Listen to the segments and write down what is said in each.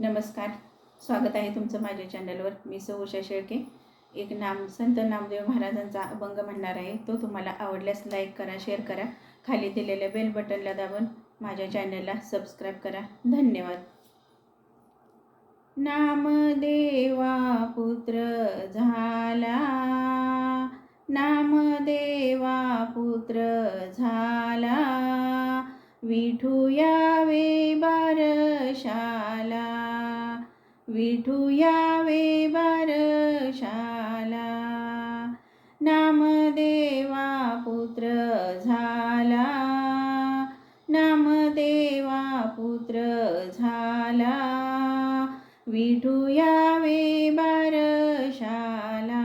नमस्कार. स्वागत आहे तुमचं माझ्या चॅनलवर मी सौ उषा शेळके. एक नाम संत नामदेव महाराजांचा अभंग म्हणणार आहे. तो तुम्हाला आवडल्यास लाईक करा शेअर करा. खाली दिलेल्या बेल बटनला दाबून माझ्या चॅनलला सबस्क्राईब करा. धन्यवाद. नामदेवा पुत्र झाला. नामदेवा पुत्र झाला. विठू यावे बारशाला. विठू यावे बारशाला नामदेवा पुत्र झाला नामदेवा पुत्र झाला विठू यावे बारशाला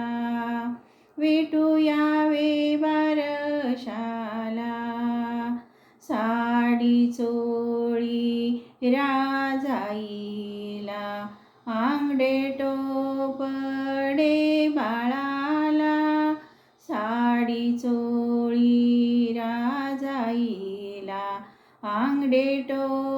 विठू यावे बारशाला साडी चोळी रा टोपडे बाळाला. साडी चोळी राजाईला. आंगडे टो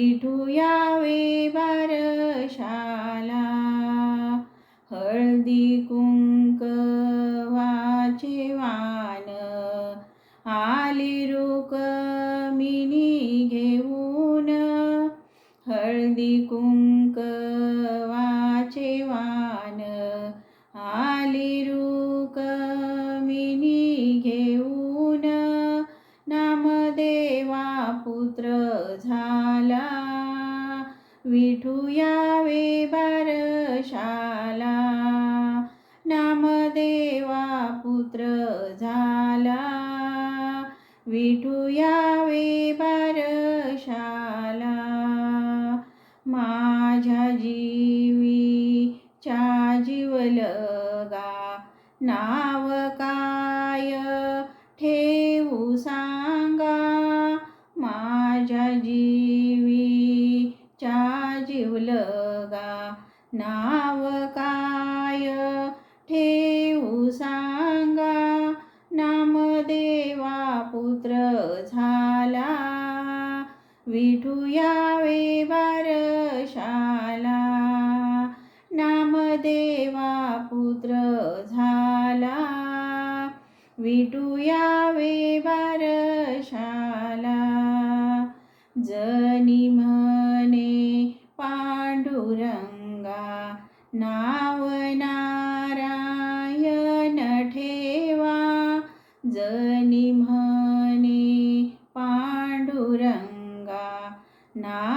विठू यावे बारशाला हळदी कुंकवाचे वान आली रुकमिनी घेऊन हळदी कुंक नामदेवा पुत्र झाला. विठू यावे बारशाला. नामदेवा पुत्र झाला. विठू यावे बारशाला. माझ्या जीवीच्या जीवलगा नाव काय? ठे सांगा माझ्या जीवीच्या जीवलगा नाव काय? ठेवू सांगा नामदेवा पुत्र झाला. विठू यावे बारशाला नामदेवा पुत्र झाला. विठू यावे बारशाला जनी म्हणे पांडुरंगा नाव नारायण ठेवा. जनी म्हणे पांडुरंगा ना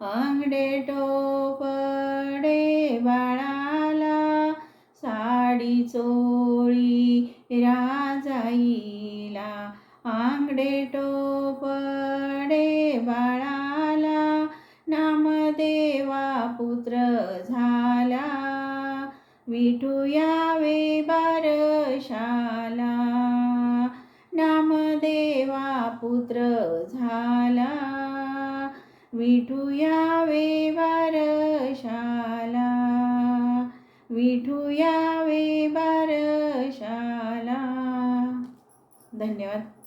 अंगडे टोपडे बाळाला साडी चोळी राजाईला. आंगडे टोपडे बाळाला नामदेवा पुत्र झाला. विठू यावे बारशाला नामदेवा पुत्र झाला. विठू यावे बारशाला विठू यावे बारशाला धन्यवाद.